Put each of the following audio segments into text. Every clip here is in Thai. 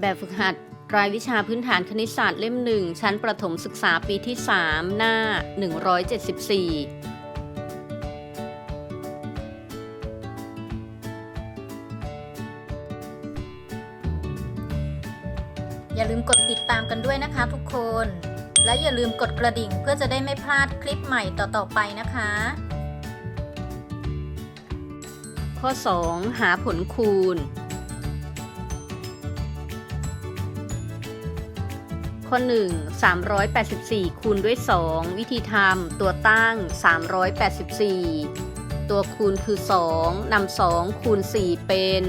แบบฝึกหัด รายวิชาพื้นฐานคณิตศาสตร์เล่มหนึ่งชั้นประถมศึกษาปีที่ 3 หน้า 174อย่าลืมกดติดตามกันด้วยนะคะทุกคน และอย่าลืมกดกระดิ่งเพื่อจะได้ไม่พลาดคลิปใหม่ต่อ ๆ ไปนะคะ ข้อ 2 หาผลคูณ ข้อ 1 384 คูณด้วย 2 วิธีทำตัวตั้ง 384 ตัวคูณคือ 2นำ2คูณ 4 เป็น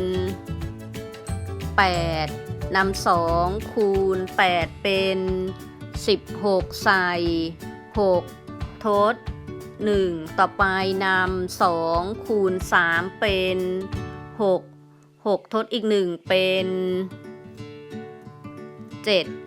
8นำ2คูณ 8 เป็น 16 ใส่ 6 ทด 1 ต่อไปนำ2คูณ 3 เป็น 6 6 ทดอีก 1 เป็น 7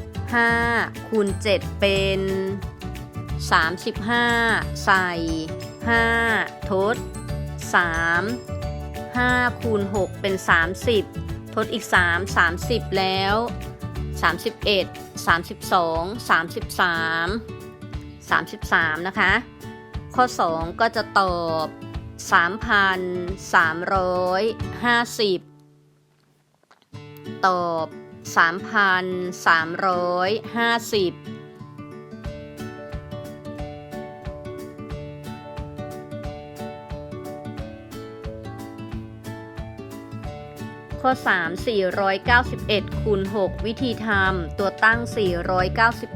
5คูณ7 เป็น 35 ใส่ 5 ทด 3 5คูณ6เป็น 30 ทดอีก 3 30 แล้ว 31 32 33 33 นะคะ ข้อ 2 ก็จะตอบ 3,350 ตอบ 3,350ข้อ 3 491 คูณ 6 วิธีทำ ตัวตั้ง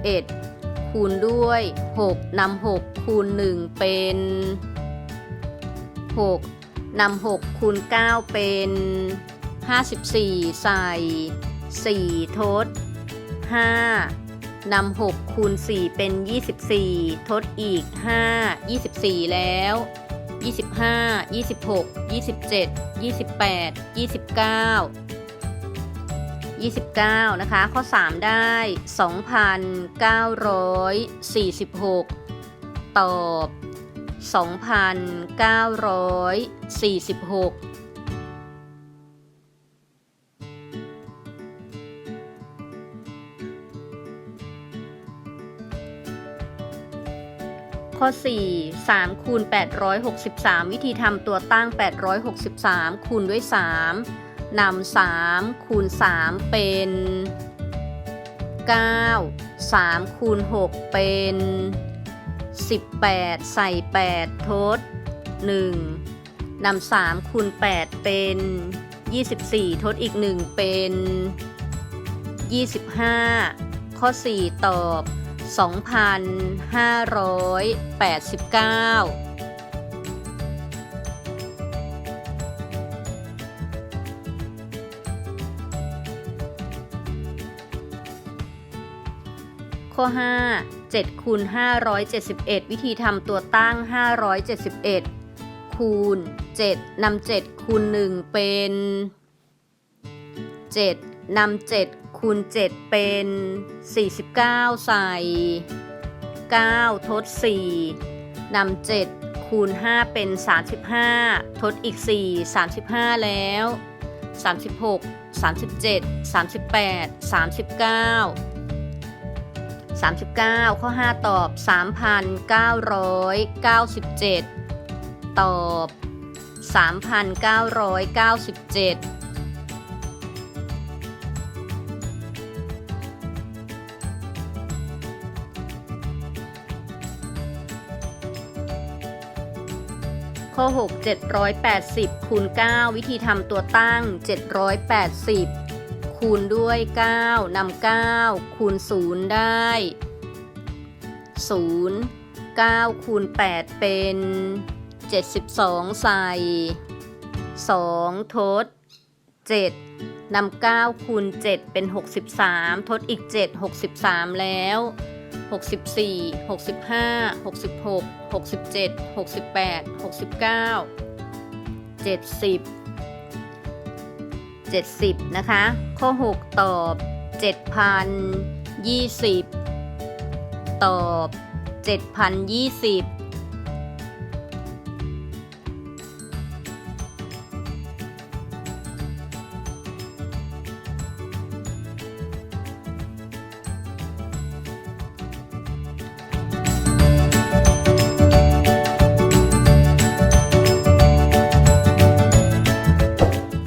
491 คูณด้วย 6นำ6 คูณ 1 เป็น 6นำ6 คูณ 9 เป็น 54 ใส่ 4 ทด 5 นำ 6 คูณ 4 เป็น 24 ทดอีก 5 24 แล้ว 25 26 27 28 29 29 นะคะ ข้อ 3 ได้ 2,946 ตอบ 2,946 ข้อ 4 3คูณ863 วิธีทำตัวตั้ง 863 คูณด้วย 3นำ3คูณ 3 เป็น 9 3คูณ6เป็น 18 ใส่ 8 ทด 1นำ3คูณ 8 เป็น 24 ทดอีก 1 เป็น 25 ข้อ 4 ตอบ 2,589ข้อ 5 7คูณ571 วิธีทำตัวตั้ง 571 คูณ 7นำ7คูณ 1 เป็น 7 นำ7คูณ7 เป็น 49 ใส่ 9 ทด 4นำ7คูณ 5 เป็น 35 ทดอีก 4 35 แล้ว 36 37 38 39 39 ข้อ 5 ตอบ 3,997 ตอบ 3,997 ข้อ 6 780 คูณ 9 วิธีทำตัวตั้ง 780 คูณด้วย 9นำ9 คูณ 0 ได้ 0 9 คูณ 8 เป็น 72 ใส่ 2 ทด 7นำ9คูณ 7 เป็น 63 ทดอีก 7 63 แล้ว 64 65 66 67 68 69 70 70 นะคะ ข้อ 6 ตอบ 7,020 ตอบ 7,020